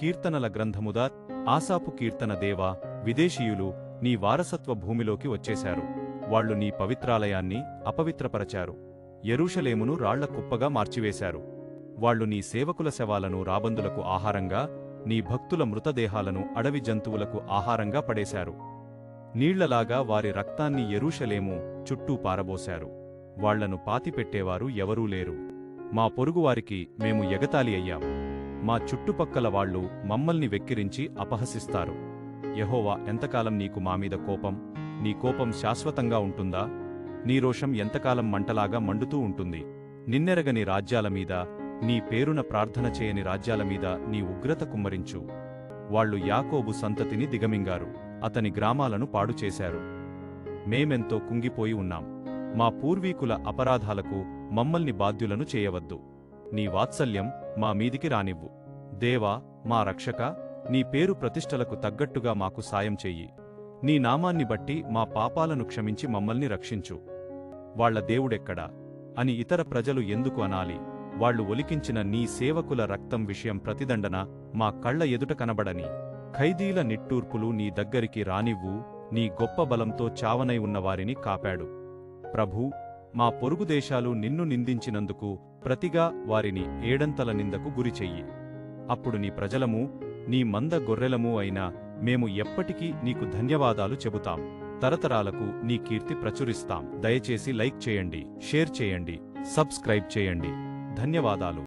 కీర్తనల గ్రంథముదా ఆసాపు కీర్తన దేవా విదేశీయులు నీ వారసత్వ భూమిలోకి వచ్చేశారు. వాళ్ళు నీ పవిత్రాలయాన్ని అపవిత్రపరచారు. ఎరుషలేమును రాళ్ళ కుప్పగా మార్చివేశారు. వాళ్ళు నీ సేవకుల శవాలను రాబందులకు ఆహారంగా నీ భక్తుల మృతదేహాలను అడవి జంతువులకు ఆహారంగా పడేశారు. నీళ్ళలాగా వారి రక్తాన్ని ఎరుషలేము చుట్టూ పారబోశారు. వాళ్ళను పాతిపెట్టేవారు ఎవరూ లేరు. మా పొరుగువారికి మేము ఎగతాళి అయ్యాం. మా చుట్టుపక్కల వాళ్ళు మమ్మల్ని వెక్కిరించి అపహసిస్తారు. యహోవా ఎంతకాలం నీకు మామీద కోపం? నీ కోపం శాశ్వతంగా ఉంటుందా? నీ రోషం ఎంతకాలం మంటలాగా మండుతూ ఉంటుంది? నిన్నెరగని రాజ్యాల మీద నీ పేరున ప్రార్థన చేయని రాజ్యాల మీద నీ ఉగ్రత కుమ్మరించు. వాళ్ళు యాకోబు సంతతిని దిగమింగారు. అతని గ్రామాలను పాడు చేశారు. మేమెంతో కుంగిపోయి ఉన్నాం. మా పూర్వీకుల అపరాధాలకు మమ్మల్ని బాధ్యులను చేయవద్దు. నీ వాత్సల్యం మా మీదికి రానివ్వు. దేవా మా రక్షక నీ పేరు ప్రతిష్టలకు తగ్గట్టుగా మాకు సాయం చెయ్యి. నీ నామాన్ని బట్టి మా పాపాలను క్షమించి మమ్మల్ని రక్షించు. వాళ్ళ దేవుడెక్కడా? అని ఇతర ప్రజలు ఎందుకు అనాలి? వాళ్ళు ఒలికించిన నీ సేవకుల రక్తం విషయం ప్రతిదండన మా కళ్ళ ఎదుట కనబడని. ఖైదీల నిట్టూర్పులు నీ దగ్గరికి రానివ్వు నీ గొప్ప బలంతో చావనై ఉన్నవారిని కాపాడు. ప్రభూ మా పొరుగు దేశాలు నిన్ను నిందించినందుకు ప్రతిగా వారిని ఏడంతల నిందకు గురిచెయ్యి. అప్పుడు నీ ప్రజలము నీ మంద గొర్రెలము అయినా మేము ఎప్పటికీ నీకు ధన్యవాదాలు చెబుతాం. తరతరాలకు నీ కీర్తి ప్రచురిస్తాం. దయచేసి లైక్ చేయండి షేర్ చేయండి సబ్స్క్రైబ్ చేయండి. ధన్యవాదాలు.